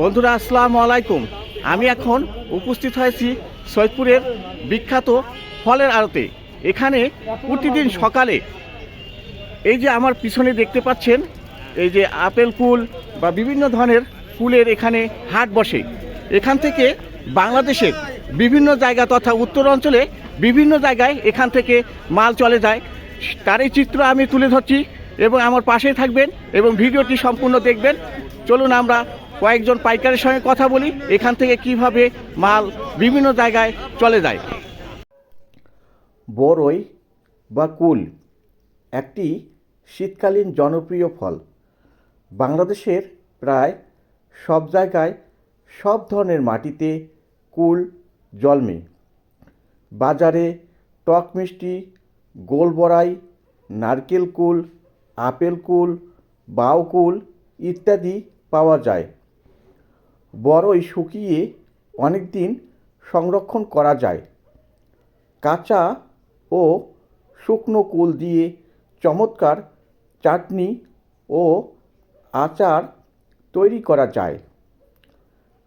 বন্ধুরা, আসসালামু আলাইকুম। আমি এখন উপস্থিত হয়েছি সৈয়দপুরের বিখ্যাত ফলের আড়তে। এখানে প্রতিদিন সকালে এই যে আমার পিছনে দেখতে পাচ্ছেন, এই যে আপেল কুল বা বিভিন্ন ধরনের ফুলের এখানে হাট বসে। এখান থেকে বাংলাদেশের বিভিন্ন জায়গা তথা উত্তর অঞ্চলে বিভিন্ন জায়গায় এখান থেকে মাল চলে যায়। তারই চিত্র আমি তুলে ধরছি এবং আমার পাশেই থাকবেন এবং ভিডিওটি সম্পূর্ণ দেখবেন। চলুন আমরা কয়েকজন পাইকারের সঙ্গে কথা বলি, এখান থেকে কীভাবে মাল বিভিন্ন জায়গায় চলে যায়। বড়ই বা কুল, একটি শীতকালীন জনপ্রিয় ফল। বাংলাদেশের প্রায় সব জায়গায় সব ধরনের মাটিতে কুল জন্মে। বাজারে টক মিষ্টি গোল বড়াই নারকেল কুল, আপেল কুল বাউ কুল ইত্যাদি পাওয়া যায়। বড়ই শুকিয়ে অনেক দিন সংরক্ষণ করা যায়। কাঁচা ও শুকনো কুল দিয়ে চমৎকার চাটনি ও আচার তৈরি করা যায়।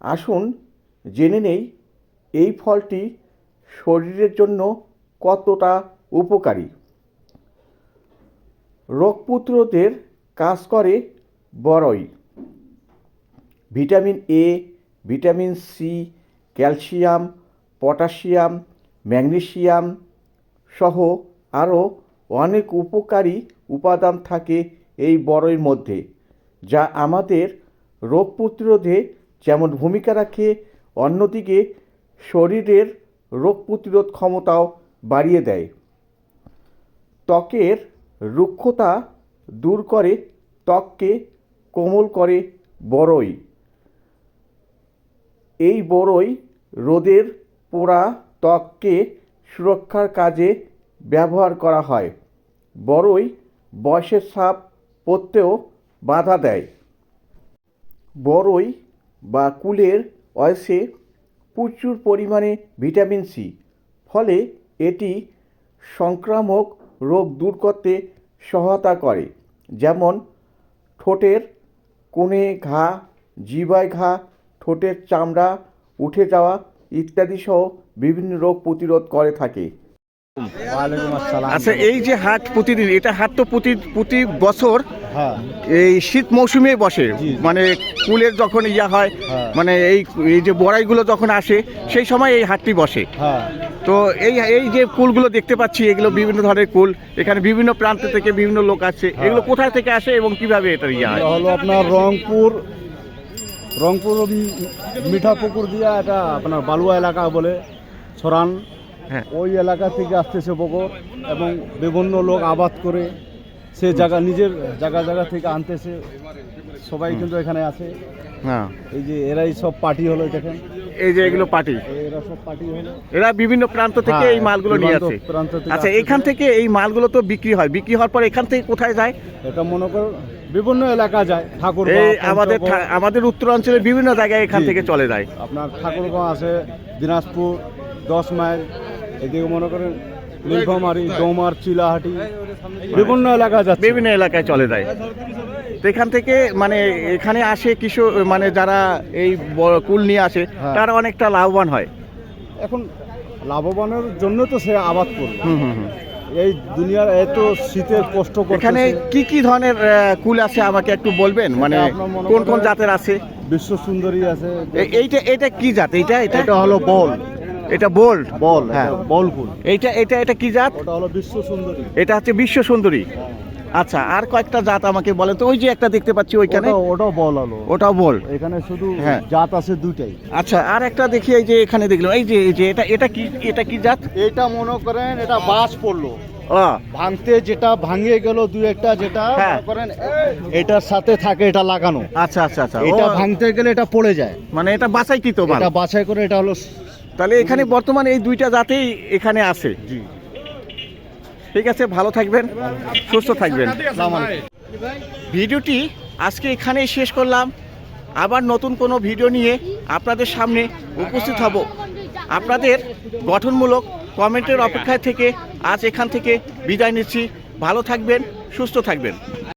আসুন জেনে নেই এই ফলটি শরীরের জন্য কতটা উপকারী। রোগ কাজ করে বড়ই vitamin A vitamin C calcium, potassium, magnesium সহ আরও অনেক উপকারী উপাদান থাকে এই বড়ইর মধ্যে, যা আমাদের রোগ প্রতিরোধে যেমন ভূমিকা রাখে, অন্যদিকে শরীরের রোগ প্রতিরোধ ক্ষমতাও বাড়িয়ে দেয়। ত্বকের রুক্ষতা দূর করে, ত্বককে কোমল করে বড়ই। এই বড়ই রোদের পোড়া ত্বককে সুরক্ষার কাজে ব্যবহার করা হয়। বড়ই বয়সের সাপ পড়তেও বাধা দেয়। বড়ই বা কুলের অয়েসে প্রচুর পরিমাণে ভিটামিন সি, ফলে এটি সংক্রামক রোগ দূর করতে সহায়তা করে, যেমন ঠোঁটের কোণে ঘা জিবায় ঘা ঠোঁটের চামড়া উঠে যাওয়া ইত্যাদি সহ বিভিন্ন রোগ প্রতিরোধ করে থাকে। আচ্ছা এই যে হাট প্রতিদিন এটা হাট তো প্রতি প্রতি বছর হ্যাঁ। এই শীত মৌসুমে বসে। মানে কুলের যখন ইয়া হয় হ্যাঁ। মানে এই এই যে বড়াইগুলো যখন আসে সেই সময় এই হাটটি বসে। হ্যাঁ। তো এই এই যে কুলগুলো দেখতে পাচ্ছি এগুলো বিভিন্ন ধরনের কুল। এখানে বিভিন্ন প্রান্ত থেকে বিভিন্ন লোক আসছে এগুলো কোথায় থেকে আসে এবং কীভাবে এটা ইয়া হয়? হলো আপনার রংপুর রংপুর মিঠা পুকুর দিয়া এটা আপনার বালুয়া এলাকা বলে ছড়ান। হ্যাঁ। ওই এলাকা থেকে আসতেছে বগর এবং বিভিন্ন লোক আবাদ করে সে জায়গা নিজের জায়গা জায়গা থেকে আনতেছে। সবাই কিন্তু এখানে আছে। হ্যাঁ এই যে এরাই সব পার্টি হলো দেখেন। এই যে এগুলো পার্টি? এরা সব পার্টি হলো। এরা বিভিন্ন প্রান্ত থেকে হ্যাঁ, এই মালগুলো নিয়ে আসে। আচ্ছা এখান থেকে এই মালগুলো তো বিক্রি হয়। বিক্রি হওয়ার পর এখান থেকে কোথায় যায়? এটা মনে করো বিভিন্ন এলাকা যায় ঠাকুর এই আমাদের আমাদের উত্তরাঞ্চলের বিভিন্ন জায়গায় এখান থেকে চলে যায়। আপনার ঠাকুরগাঁও আছে দিনাজপুর দশ মাইল এদিকে মনে করেন নীলফামারি ডোমার চিলাহাটি বিভিন্ন এলাকা যাচ্ছে। বিভিন্ন এলাকায় চলে যায়। তো এখান থেকে মানে এখানে আসে কিছু মানে যারা এই কুল নিয়ে আসে হ্যাঁ। তারা অনেকটা লাভবান হয়। এখন লাভবানের জন্য তো সে আবাদ করবে। হুম হুম হুম। এই দুনিয়ার এত শীতের কষ্ট এখানে কি কি ধরনের কুল আছে আমাকে একটু বলবেন? মানে কোন কোন জাতের আছে? বিশ্ব সুন্দরী আছে। এইটা এটা কি জাত? এটা এটা? এটা হলো বল। এটা বোল্ড বল হ্যাঁ। বল কুল। এটা এটা এটা কি জাত? এটা হলো বিশ্ব সুন্দরী। এটা হচ্ছে বিশ্ব সুন্দরী। আচ্ছা আর কয়েকটা জাত আমাকে বলেন তো ওই যে একটা দেখতে পাচ্ছি ওইখানে। ওটা- ওটাও বল হলো ওটাও বল। এখানে শুধু হ্যাঁ। জাত আছে দুইটাই। আচ্ছা আর একটা দেখি এই যে এখানে দেখলাম এই যে এই যে এটা এটা কি এটা কি জাত? এটা মনে করেন এটা বাস পড়ল। ভাঙতে যেটা ভাঙে গেল দু একটা যেটা হ্যাঁ। করেন এটার সাথে থাকে এটা লাগানো। আচ্ছা আচ্ছা আচ্ছা। এটা ভাঙতে গেলে এটা পড়ে যায়। মানে এটা বাছাই কি তো এটা বাছাই করে এটা হলো তাহলে এখানে বর্তমানে এই দুইটা জাতেই এখানে আছে। জি। ঠিক আছে, ভালো থাকবেন, সুস্থ থাকবেন। ভিডিওটি আজকে এখানেই শেষ করলাম। আবার নতুন কোনো ভিডিও নিয়ে আপনাদের সামনে উপস্থিত হব। আপনাদের গঠনমূলক কমেন্টের অপেক্ষায় থেকে আজ এখান থেকে বিদায় নিচ্ছি। ভালো থাকবেন, সুস্থ থাকবেন।